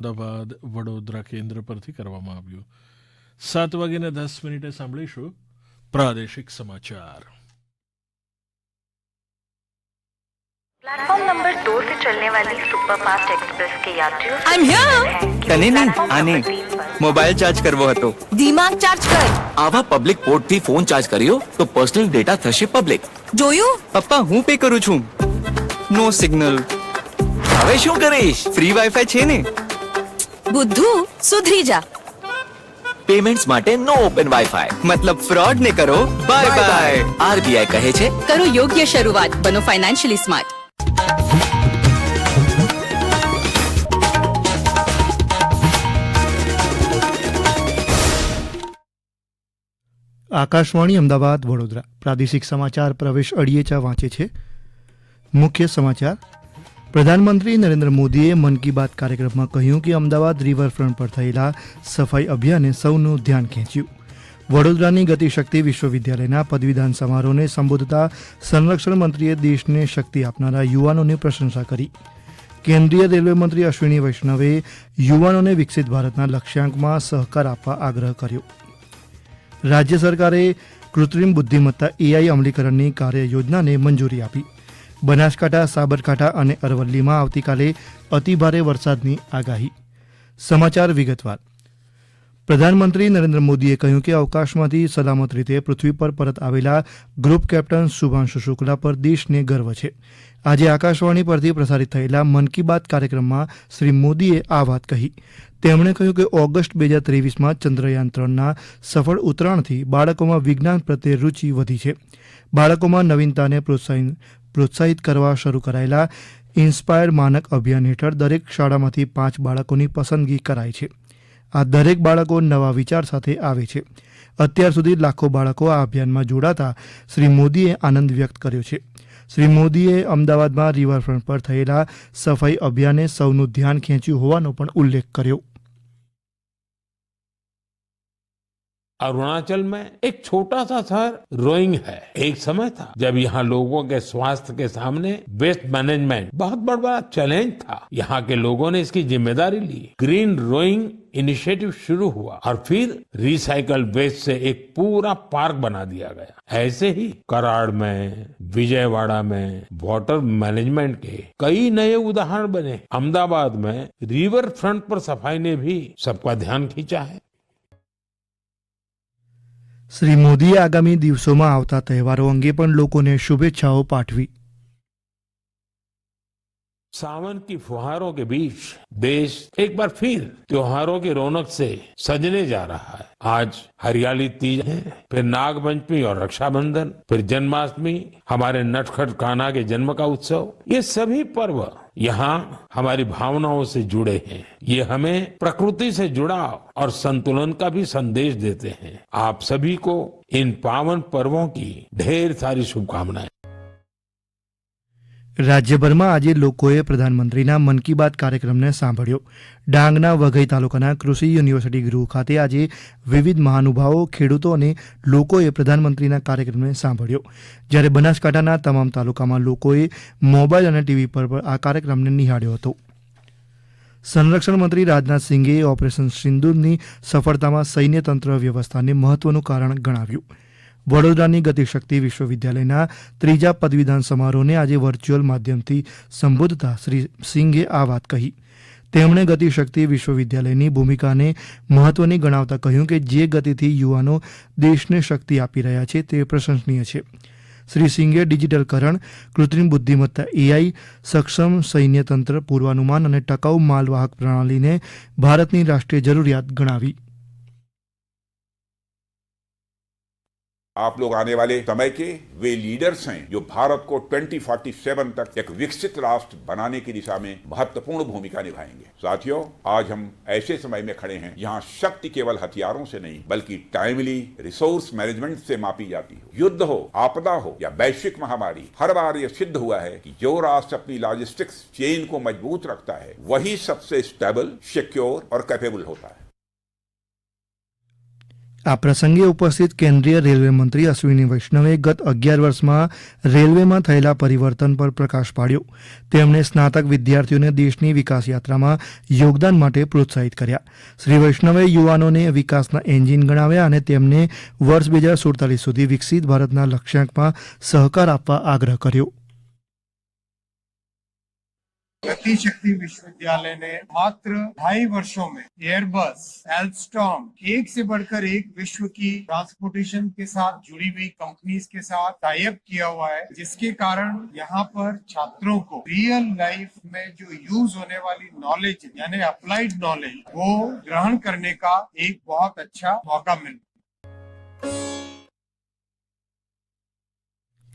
અમદાવાદ વડોદરા કેન્દ્ર પરથી કરવામાં આવ્યું સાત વાગ્યાને દસ મિનિટે સાંભળીશું પ્રાદેશિક સમાચાર प्लेटफॉर्म नंबर दो से चलने वाली सुपरफास्ट एक्सप्रेस के यात्रियों से I'm here. है कि તને નહીં प्लेटफॉर्म આને नंबर तीन पर મોબાઈલ ચાર્જ કરવો હતો દિમાગ ચાર્જ કર આવા પબ્લિક પોર્ટથી ફોન ચાર્જ કર્યો તો પર્સનલ ડેટા થશે પબ્લિક જોયું પપ્પા હું પે કરું છું નો સિગ્નલ હવે શું કરીશ ફ્રી વાઈફાઈ છે ને બુદ્ધુ સુધરી જા. પેમેન્ટ્સ માટે નો ઓપન વાઈફાઈ મતલબ ફ્રોડ ને કરો. બાય બાય આરબીઆઈ કહે છે કરો યોગ્ય શરૂઆત બનો ફાઇનાન્શિયલી સ્માર્ટ આકાશવાણી અમદાવાદ વડોદરા. પ્રાદેશિક સમાચાર પ્રવેશ અડિયેચા વાંચે છે. મુખ્ય સમાચાર પ્રધાનમંત્રી નરેન્દ્ર મોદીએ મન કી બાત કાર્યક્રમમાં કહ્યું કે અમદાવાદ રિવરફ્રન્ટ પર થયેલા સફાઈ અભિયાને સૌનું ધ્યાન ખેંચ્યું. વડોદરાની ગતિશક્તિ વિશ્વવિદ્યાલયના પદવીદાન સમારોહને સંબોધતા સંરક્ષણ મંત્રીએ દેશને શક્તિ આપનારા યુવાનોની પ્રશંસા કરી. કેન્દ્રીય રેલવે મંત્રી અશ્વિની વૈષ્ણવે યુવાનોને વિકસિત ભારતના લક્ષ્યાંકમાં સહકાર આપવા આગ્રહ કર્યો. રાજ્ય સરકારે કૃત્રિમ બુદ્ધિમત્તા એઆઈ અમલીકરણની કાર્યયોજનાને મંજૂરી આપી. બનાસકાંઠા, સાબરકાંઠા અને અરવલ્લીમાં આવતીકાલે અતિભારે વરસાદની આગાહી. સમાચાર વિગતવાર. પ્રધાનમંત્રી નરેન્દ્ર મોદીએ કહ્યું કે અવકાશમાંથી સલામત રીતે પૃથ્વી પર પરત આવેલા ગ્રુપ કેપ્ટન શુભાંશુ શુક્લા પર દેશને ગર્વ છે. આજે આકાશવાણી પરથી પ્રસારિત થયેલા મન કી બાત કાર્યક્રમમાં શ્રી મોદીએ આ વાત કહી. તેમણે કહ્યું કે ઓગસ્ટ બે હજાર ત્રેવીસમાં ચંદ્રયાન ત્રણના સફળ ઉતરાણથી બાળકોમાં વિજ્ઞાન પ્રત્યે રુચિ વધી છે. બાળકોમાં નવીનતાને પ્રોત્સાહન પ્રોત્સાહિત કરવા શરૂ કરાયેલા ઇન્સ્પાયર માનક અભિયાન હેઠળ દરેક શાળામાંથી પાંચ બાળકોની પસંદગી કરાય છે. આ દરેક બાળકો નવા વિચાર સાથે આવે છે. અત્યાર સુધી લાખો બાળકો આ અભિયાનમાં જોડાતા શ્રી મોદીએ આનંદ વ્યક્ત કર્યો છે. શ્રી મોદીએ અમદાવાદમાં રિવરફ્રન્ટ પર થયેલા સફાઈ અભિયાને સૌનું ધ્યાન ખેંચ્યું હોવાનો પણ ઉલ્લેખ કર્યો. अरुणाचल में एक छोटा सा शहर रोइंग है। एक समय था जब यहाँ लोगों के स्वास्थ्य के सामने वेस्ट मैनेजमेंट बहुत बड़ा चैलेंज था। यहाँ के लोगों ने इसकी ज़िम्मेदारी ली। ग्रीन रोइंग इनिशिएटिव शुरू हुआ और फिर रिसाइकल वेस्ट से एक पूरा पार्क बना दिया गया। ऐसे ही कराड़ में, विजयवाड़ा में, वाटर मैनेजमेंट के कई नए उदाहरण बने। अहमदाबाद में रिवर फ्रंट पर सफ़ाई ने भी सबका ध्यान खींचा है। શ્રી મોદીએ આગામી દિવસોમાં આવતા તહેવારો અંગે પણ લોકોને શુભેચ્છાઓ પાઠવી. सावन की फुहारों के बीच देश एक बार फिर त्योहारों की रौनक से सजने जा रहा है। आज हरियाली तीज है, फिर नागपंचमी और रक्षाबंधन, फिर जन्माष्टमी, हमारे नटखट कान्हा के जन्म का उत्सव। ये सभी पर्व यहाँ हमारी भावनाओं से जुड़े हैं। ये हमें प्रकृति से जुड़ाव और संतुलन का भी संदेश देते हैं। आप सभी को इन पावन पर्वों की ढेर सारी शुभकामनाएँ। રાજ્યભરમાં આજે લોકોએ પ્રધાનમંત્રીના મન કી બાત કાર્યક્રમને સાંભળ્યો. ડાંગના વઘઈ તાલુકાના કૃષિ યુનિવર્સિટી ગૃહ ખાતે આજે વિવિધ મહાનુભાવો, ખેડૂતો અને લોકોએ પ્રધાનમંત્રીના કાર્યક્રમને સાંભળ્યો. જ્યારે બનાસકાંઠાના તમામ તાલુકામાં લોકોએ મોબાઈલ અને ટીવી પર આ કાર્યક્રમને નિહાળ્યો હતો. સંરક્ષણ મંત્રી રાજનાથ સિંઘે ઓપરેશન સિંદૂરની સફળતામાં સૈન્ય તંત્ર વ્યવસ્થાને મહત્વનું કારણ ગણાવ્યું. વડોદરાની ગતિશક્તિ વિશ્વવિદ્યાલયના ત્રીજા પદવીદાન સમારોહને આજે વર્ચ્યુઅલ માધ્યમથી સંબોધતા શ્રી સિંઘે આ વાત કહી. તેમણે ગતિશક્તિ વિશ્વવિદ્યાલયની ભૂમિકાને મહત્વની ગણાવતા કહ્યું કે જે ગતિથી યુવાનો દેશને શક્તિ આપી રહ્યા છે તે પ્રશંસનીય છે. શ્રી સિંઘે ડિજિટલકરણ, કૃત્રિમ બુદ્ધિમત્તા એઆઈ સક્ષમ સૈન્યતંત્ર પૂર્વાનુમાન અને ટકાઉ માલવાહક પ્રણાલીને ભારતની રાષ્ટ્રીય જરૂરિયાત ગણાવી. आप लोग आने वाले समय के वे लीडर्स हैं जो भारत को 2047 तक एक विकसित राष्ट्र बनाने की दिशा में महत्वपूर्ण भूमिका निभाएँगे। साथियों, आज हम ऐसे समय में खड़े हैं जहाँ शक्ति केवल हथियारों से नहीं, बल्कि टाइमली रिसोर्स मैनेजमेंट से मापी जाती हो। युद्ध हो, आपदा हो या वैश्विक महामारी, हर बार यह सिद्ध हुआ है कि जो राष्ट्र अपनी लॉजिस्टिक्स चेन को मज़बूत रखता है, वही सबसे स्टेबल सिक्योर और कैपेबल होता है। આ પ્રસંગે ઉપસ્થિત કેન્દ્રીય રેલવે મંત્રી અશ્વિની વૈષ્ણવે ગત અગિયાર વર્ષમાં રેલવેમાં થયેલા પરિવર્તન પર પ્રકાશ પાડ્યો. તેમણે સ્નાતક વિદ્યાર્થીઓને દેશની વિકાસ યાત્રામાં યોગદાન માટે પ્રોત્સાહિત કર્યા. શ્રી વૈષ્ણવે યુવાનોને વિકાસના એન્જિન ગણાવ્યા અને તેમને વર્ષ બે હજાર સુડતાલીસ સુધી વિકસિત ભારતના લક્ષ્યાંકમાં સહકાર આપવા આગ્રહ કર્યો. गति शक्ति विश्वविद्यालय ने मात्र ढाई वर्षों में एयरबस एल्स्टॉम एक से बढ़कर एक विश्व की ट्रांसपोर्टेशन के साथ जुड़ी हुई कंपनीज़ के साथ टाइप किया हुआ है, जिसके कारण यहाँ पर छात्रों को रियल लाइफ में जो यूज़ होने वाली नॉलेज यानी अप्लाइड नॉलेज वो ग्रहण करने का एक बहुत अच्छा मौका मिल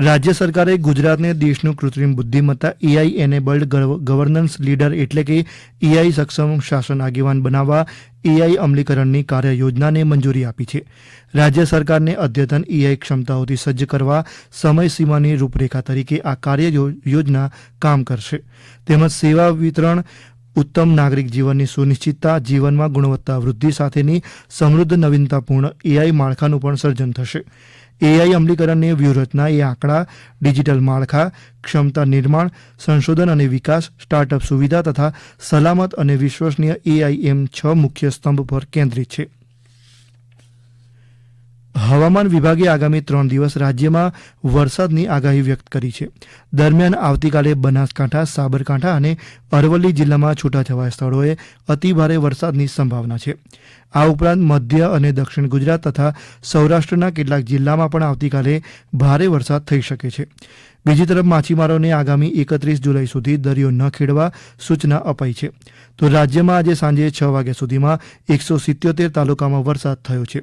રાજ્ય સરકારે ગુજરાતને દેશનું કૃત્રિમ બુદ્ધિમત્તા એઆઈ એનેબલ્ડ ગવર્નન્સ લીડર એટલે કે એઆઈ સક્ષમ શાસન આગેવાન બનાવવા એઆઈ અમલીકરણની કાર્ય યોજનાને મંજૂરી આપી છે. રાજ્ય સરકારને અદ્યતન એઆઈ ક્ષમતાઓથી સજ્જ કરવા સમયસીમાની રૂપરેખા તરીકે આ કાર્ય યોજના કામ કરશે. તેમજ સેવા વિતરણ, ઉત્તમ નાગરિક જીવનની સુનિશ્ચિતતા, જીવનમાં ગુણવત્તા વૃદ્ધિ સાથેની સમૃદ્ધ નવીનતાપૂર્ણ એઆઈ માળખાનું પણ સર્જન થશે. એઆઈ અમલીકરણની વ્યૂહરચના, એ આંકડા, ડિજિટલ માળખા, ક્ષમતા નિર્માણ, સંશોધન અને વિકાસ, સ્ટાર્ટઅપ સુવિધા તથા સલામત અને વિશ્વસનીય એઆઈ એમ છ મુખ્ય સ્તંભ પર કેન્દ્રિત છે. હવામાન વિભાગે આગામી ત્રણ દિવસ રાજ્યમાં વરસાદની આગાહી વ્યક્ત કરી છે. દરમિયાન આવતીકાલે બનાસકાંઠા, સાબરકાંઠા અને અરવલ્લી જિલ્લામાં છૂટાછવાયા સ્થળોએ અતિભારે વરસાદની સંભાવના છે. આ ઉપરાંત મધ્ય અને દક્ષિણ ગુજરાત તથા સૌરાષ્ટ્રના કેટલાક જિલ્લામાં પણ આવતીકાલે ભારે વરસાદ થઈ શકે છે. બીજી તરફ માછીમારોને આગામી એકત્રીસ જુલાઈ સુધી દરિયો ન ખેડવા સૂચના અપાઈ છે. તો રાજ્યમાં આજે સાંજે છ વાગ્યા સુધીમાં એકસો સિત્યોતેર તાલુકામાં વરસાદ થયો છે.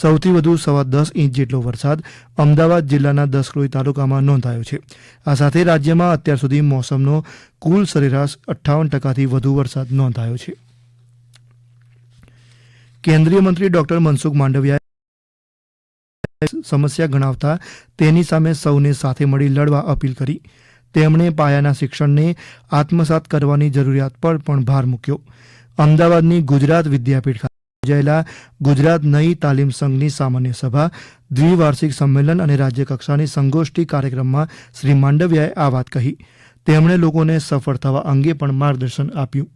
સૌથી વધુ સવા દસ ઇંચ જેટલો વરસાદ અમદાવાદ જિલ્લાના દસક્રોઈ તાલુકામાં નોંધાયો છે. આ સાથે રાજ્યમાં અત્યાર સુધી મોસમનો કુલ સરેરાશ અઠ્ઠાવન ટકાથી વધુ વરસાદ નોંધાયો છે. કેન્દ્રીય મંત્રી ડોક્ટર મનસુખ માંડવિયાએ સમસ્યા ગણાવતા તેની સામે સૌને સાથે મળી લડવા અપીલ કરી. તેમણે પાયાના શિક્ષણને આત્મસાત કરવાની જરૂરિયાત પર પણ ભાર મૂક્યો. અમદાવાદની ગુજરાત વિદ્યાપીઠ ખાતે યોજાયેલા ગુજરાત નઈ તાલીમ સંઘની સામાન્ય સભા, દ્વિવાર્ષિક સંમેલન અને રાજ્યકક્ષાની સંગોષ્ઠી કાર્યક્રમમાં શ્રી માંડવિયાએ આ વાત કહી. તેમણે લોકોને સફળ થવા અંગે પણ માર્ગદર્શન આપ્યું.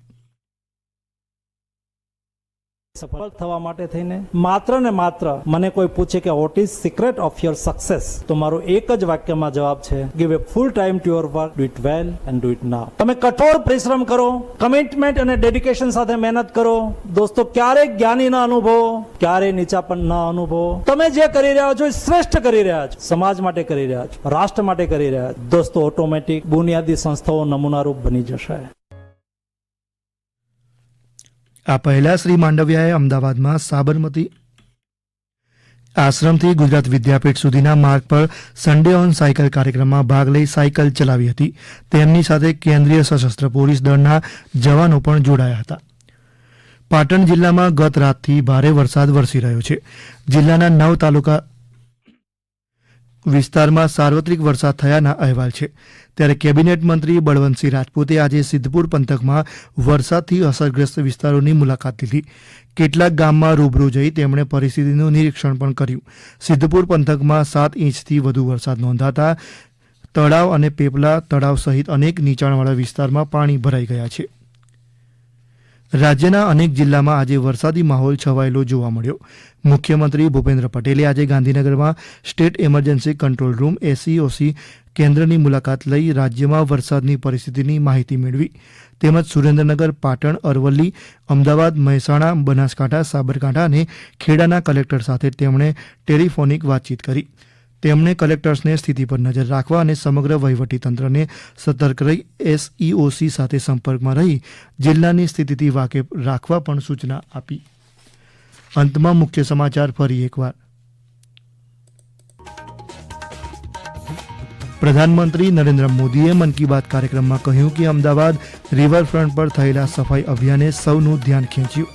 સફળ થવા માટે થઈને? માત્ર ને માત્ર મને કોઈ પૂછે કે what is secret of your success તો મારો એક જ વાક્યમાં જવાબ છે give a full time to your work do it well and do it now તમે કઠોર પરિશ્રમ કરો કમિટમેન્ટ અને ડેડિકેશન સાથે મહેનત કરો. દોસ્તો ક્યારેય જ્ઞાની ના અનુભવો નીચા પણ ના અનુભવો? તમે જે કરી રહ્યા છો એ શ્રેષ્ઠ કરી રહ્યા છો. સમાજ માટે કરી રહ્યા છો, રાષ્ટ્ર માટે કરી રહ્યા છો. દોસ્તો, ઓટોમેટિક બુનિયાદી સંસ્થાઓ નમૂનારૂપ બની જશે. આ પહેલા શ્રી માંડવિયાએ અમદાવાદમાં સાબરમતી આશ્રમથી ગુજરાત વિદ્યાપીઠ સુધીના માર્ગ પર સન્ડે ઓન સાયકલ કાર્યક્રમમાં ભાગ લઈ સાયકલ ચલાવી હતી. તેમની સાથે કેન્દ્રીય સશસ્ત્ર પોલીસ દળના જવાનો પણ જોડાયા હતા. પાટણ જિલ્લામાં ગત રાતથી ભારે વરસાદ વરસી રહ્યો છે. જિલ્લાના નવ તાલુકા વિસ્તારમાં સાર્વત્રિક વરસાદ થયાના અહેવાલ છે. ત્યારે કેબિનેટ મંત્રી બળવંતસિંહ રાજપૂતે આજે સિદ્ધપુર પંથકમાં વરસાદથી અસરગ્રસ્ત વિસ્તારોની મુલાકાત લીધી. કેટલાક ગામમાં રૂબરૂ જઈ તેમણે પરિસ્થિતિનું નિરીક્ષણ પણ કર્યું. સિદ્ધપુર પંથકમાં સાત ઇંચથી વધુ વરસાદ નોંધાતા તળાવ અને પેપલા તળાવ સહિત અનેક નીચાણવાળા વિસ્તારમાં પાણી ભરાઈ ગયા છે. રાજ્યના અનેક જિલ્લામાં આજે વરસાદી માહોલ છવાયેલો જોવા મળ્યો. મુખ્યમંત્રી ભૂપેન્દ્ર પટેલે આજે ગાંધીનગરમાં state emergency control room SEOC કેન્દ્રની મુલાકાત લઈ રાજ્યમાં વરસાદની પરિસ્થિતિની માહિતી મેળવી. તેમજ સુરેન્દ્રનગર, પાટણ, અરવલ્લી, અમદાવાદ, મહેસાણા, બનાસકાંઠા, સાબરકાંઠા અને ખેડાના કલેક્ટર સાથે તેમણે ટેલિફોનિક વાતચીત કરી. તેમણે કલેક્ટર્સને સ્થિતિ પર નજર રાખવા અને સમગ્ર વહીવટીતંત્રને સતર્ક રહી એસઈઓસી સાથે સંપર્કમાં રહી જિલ્લાની સ્થિતિથી વાકેફ રાખવા પણ સૂચના આપી. અંતમાં મુખ્ય સમાચાર ફરી એકવાર. પ્રધાનમંત્રી નરેન્દ્ર મોદીએ મન કી બાત કાર્યક્રમમાં કહ્યું કે અમદાવાદ રિવરફ્રન્ટ પર થયેલા સફાઈ અભિયાને સૌનું ધ્યાન ખેંચ્યું.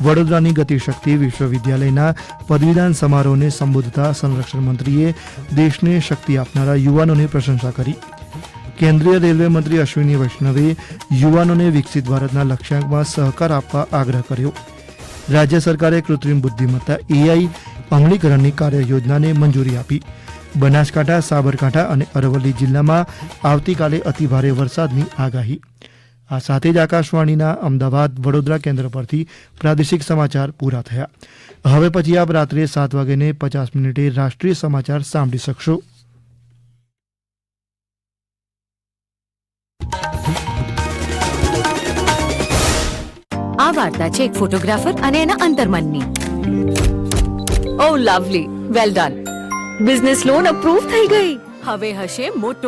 વડોદરાની ગતિશક્તિ વિશ્વવિદ્યાલયના પદવીદાન સમારોહને સંબોધતા સંરક્ષણ મંત્રીએ દેશને શક્તિ આપનારા યુવાનોની પ્રશંસા કરી. કેન્દ્રીય રેલવે મંત્રી અશ્વિની વૈષ્ણવે યુવાનોને વિકસિત ભારતના લક્ષ્યાંકમાં સહકાર આપવા આગ્રહ કર્યો. રાજ્ય સરકારે કૃત્રિમ બુદ્ધિમત્તા એઆઈ અમલીકરણની કાર્ય યોજનાને મંજૂરી આપી. બનાસકાંઠા, સાબરકાંઠા અને અરવલ્લી જિલ્લામાં આવતીકાલે અતિભારે વરસાદની આગાહી. આ સાથે જ આકાશવાણીના અમદાવાદ વડોદરા કેન્દ્ર પરથી પ્રાદેશિક સમાચાર પૂરા થયા. હવે પછી આપ રાત્રે સાત વાગ્યે પચાસ મિનિટે રાષ્ટ્રીય સમાચાર સાંભળી શકશો. આ વાર્તા છે એક ફોટોગ્રાફર અને એના અંતર્મનની. ઓ lovely well done business loan approve થઈ ગઈ. હવે હશે મોટો